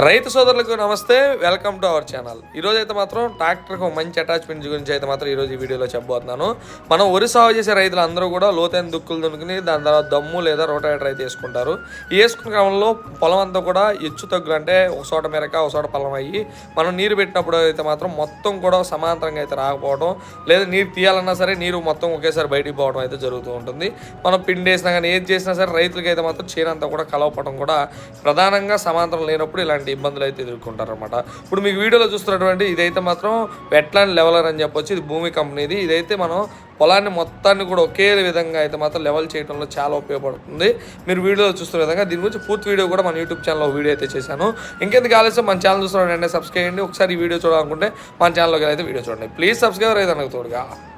రైతు సోదరులకు నమస్తే వెల్కమ్ టు అవర్ ఛానల్. ఈరోజు అయితే మాత్రం ట్రాక్టర్కి మంచి అటాచ్మెంట్ గురించి అయితే మాత్రం ఈరోజు ఈ వీడియోలో చెప్పబోతున్నాను. మనం వరి సాగు చేసే రైతులు అందరూ కూడా లోతైన దుక్కులు దునుకుని దాని తర్వాత దమ్ము లేదా రోటావేటర్ అయితే వేసుకుంటారు. వేసుకున్న క్రమంలో పొలం అంతా కూడా ఎచ్చు తగ్గులు అంటే ఒక చోట మెరక ఒక చోట పొలం అయ్యి మనం నీరు పెట్టినప్పుడు అయితే మాత్రం మొత్తం కూడా సమాంతరంగా అయితే రాకపోవడం లేదా నీరు తీయాలన్నా సరే నీరు మొత్తం ఒకేసారి బయటికి పోవడం అయితే జరుగుతూ ఉంటుంది. మనం పిండి వేసినా కానీ ఏది చేసినా సరే రైతులకి అయితే మాత్రం చేనంతా కూడా కలవపడం కూడా ప్రధానంగా సమాంతరం లేనప్పుడు ఇలాంటి ఇబ్బందులు అయితే ఎదుర్కొంటారు అనమాట ఇప్పుడు మీకు వీడియోలో చూస్తున్నటువంటి ఇదైతే మాత్రం వెట్లాండ్ లెవెలర్ అని చెప్పొచ్చు. ఇది భూమి కంపెనీది. ఇదైతే మనం పొలాన్ని మొత్తాన్ని కూడా ఒకే విధంగా అయితే మాత్రం లెవెల్ చేయడంలో చాలా ఉపయోగపడుతుంది. మీరు వీడియోలో చూస్తున్న విధంగా దీని గురించి పూర్తి వీడియో కూడా మన యూట్యూబ్ ఛానల్లో వీడియో అయితే చేశాను. ఇంకెందుకు ఆలస్యం? మన ఛానల్ చూస్తున్నాడు అంటే సబ్స్క్రైబ్ చేయండి. ఒకసారి ఈ వీడియో చూడాలనుకుంటే మన ఛానల్లోకి అయితే వీడియో చూడండి. ప్లీజ్ సబ్స్క్రైబ్ అయితే నాకు తోడుగా.